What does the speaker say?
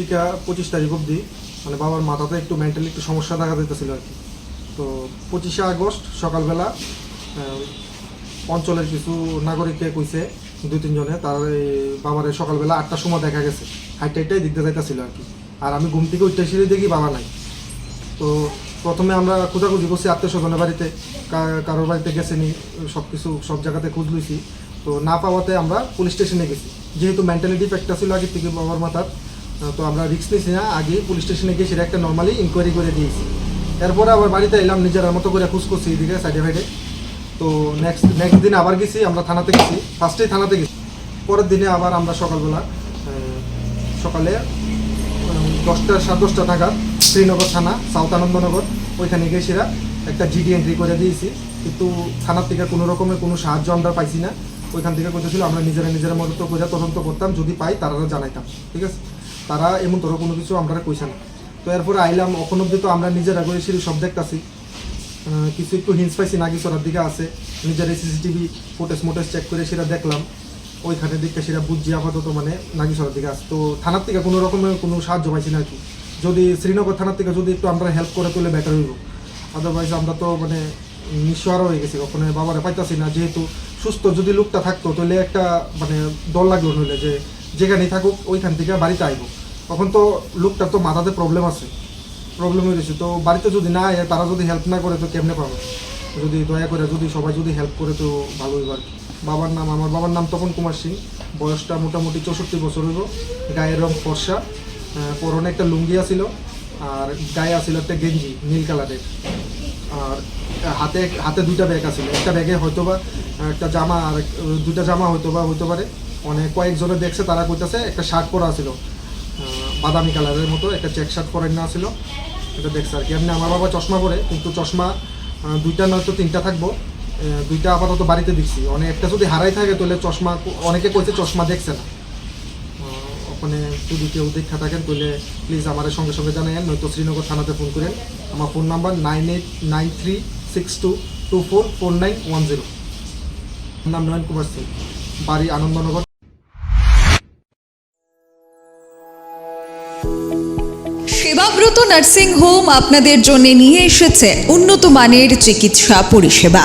থেকে পঁচিশ তারিখ অবধি মানে বাবার মাথাতে একটু মেন্টালি একটু সমস্যা দেখা দিতেছিল আর কি। তো পঁচিশে আগস্ট সকালবেলা অঞ্চলের কিছু নাগরিককে কইছে দুই তিনজনে তার এই বাবার সকালবেলা আটটার সময় দেখা গেছে। হাইট হাইটাই দিকতে যাইতেছিল আর কি। আর আমি ঘুম থেকে উঠতে সিঁড়ি দেখি বাবা নাই। তো প্রথমে আমরা খোঁজাখুঁজি করছি আত্মীয় স্বজনের বাড়িতে কারোর বাড়িতে গেছেনি সব কিছু সব জায়গাতে খোঁজ লইছি। তো না পাওয়াতে আমরা পুলিশ স্টেশনে গেছি। যেহেতু মেন্টালিটি ফ্যাক্টর ছিল আগে থেকে বাবার মাথার তো আমরা রিক্স নিয়েছি না। আগে পুলিশ স্টেশনে গিয়ে সেটা একটা নর্মালি ইনকোয়ারি করে দিয়েছি। এরপরে আবার বাড়িতে এলাম, নিজের মতো করে খোঁজ করছি এদিকে সাইডে ফাইডে তো নেক্সট নেক্সট দিন আবার গেছি, আমরা থানাতে গেছি। ফার্স্টেই থানাতে গেছি। পরের দিনে আবার আমরা সকালবেলা সকালে দশটা, সাড়ে দশটা নাগাদ শ্রীনগর থানা, সাউথ আনন্দনগর, ওইখানে গিয়ে সেরা একটা জিডি এন্ট্রি করে দিয়েছি। কিন্তু থানার থেকে কোনো রকমের কোনো সাহায্য আমরা পাইছি না। ওইখান থেকে কইতেছিল আমরা নিজেরা নিজেরা মতো করে তদন্ত করতাম। যদি পাই তারা জানাইতাম। ঠিক আছে? তারা এমন ধরো কোনো কিছু আমরা কইছে না। তো এরপরে আইলাম অখন অব্দি তো আমরা নিজেরা করে সব দেখতাছি। কিছু একটু হিন্স পাইছি নাগিসরার দিকে আছে। নিজের সিসিটিভি ফুটেজ মোটেজ চেক করে সেটা দেখলাম। ওইখানে দিকটা সেটা বুঝছি আপাতত মানে নাগিসরার দিকে আছে। তো থানার থেকে কোনো রকমের কোনো সাহায্য পাইছি না কি। যদি শ্রীনগর থানার থেকে যদি একটু আমরা হেল্প করে তুলে বেটার হইব। আদারওয়াইজ আমরা তো মানে নিঃস্বার হয়ে গেছি ওখানে বাবারে পাইতাছি না। যেহেতু সুস্থ যদি লোকটা থাকতো, তাহলে একটা মানে দল লাগল নইলে যে যেখানেই থাকুক, ওইখান থেকে বাড়িতে আইব। তখন তো লোকটার তো মাথাতে প্রবলেম আছে। প্রবলেম হয়ে গেছে। তো বাড়িতে যদি না আয়, তারা যদি হেল্প না করে, তো কেমনে পাবে? যদি দয়া করে, যদি সবাই যদি হেল্প করে, তো ভালো হইব আর বাবার নাম, আমার বাবার নাম তপন কুমার সিং। বয়সটা মোটামুটি চৌষট্টি বছর হইব। গায়ের রং ফর্সা। পরনে একটা লুঙ্গি আছিল। আর গায়ে আছিল একটা গেঞ্জি, নীল কালারের। আর হাতে হাতে দুইটা ব্যাগ আছিল। একটা ব্যাগে হয়তো বা একটা জামা আর দুইটা জামা হয়তো বা হইতে পারে। অনেক কয়েকজনে দেখছে, তারা কইতাছে, একটা শার্ট পরা ছিল বাদামি কালারের মতো, একটা চেক শার্ট পরে না ছিল। এটা দেখছে আর কি। এমনি আমার বাবা চশমা পরে, কিন্তু চশমা দুইটা নয়তো তিনটা থাকব। দুইটা আপাতত বাড়িতে দেখছি। অনেক একটা যদি হারাই থাকে, তাহলে চশমা, অনেকে কইছে চশমা দেখছে না। ওখানে যদি কেউ দেখা থাকেন তাহলে প্লিজ আমাদের সঙ্গে সঙ্গে জানাইন নয়তো শ্রীনগর থানাতে ফোন করেন। আমার phone number nine eight nine three six two two four four nine one zero নাম নয়ন কুমার সিং। বাড়ি আনন্দনগর। সেবাব্রত নার্সিং হোম আপনাদের জন্য নিয়ে এসেছে উন্নত মানের চিকিৎসা পরিষেবা।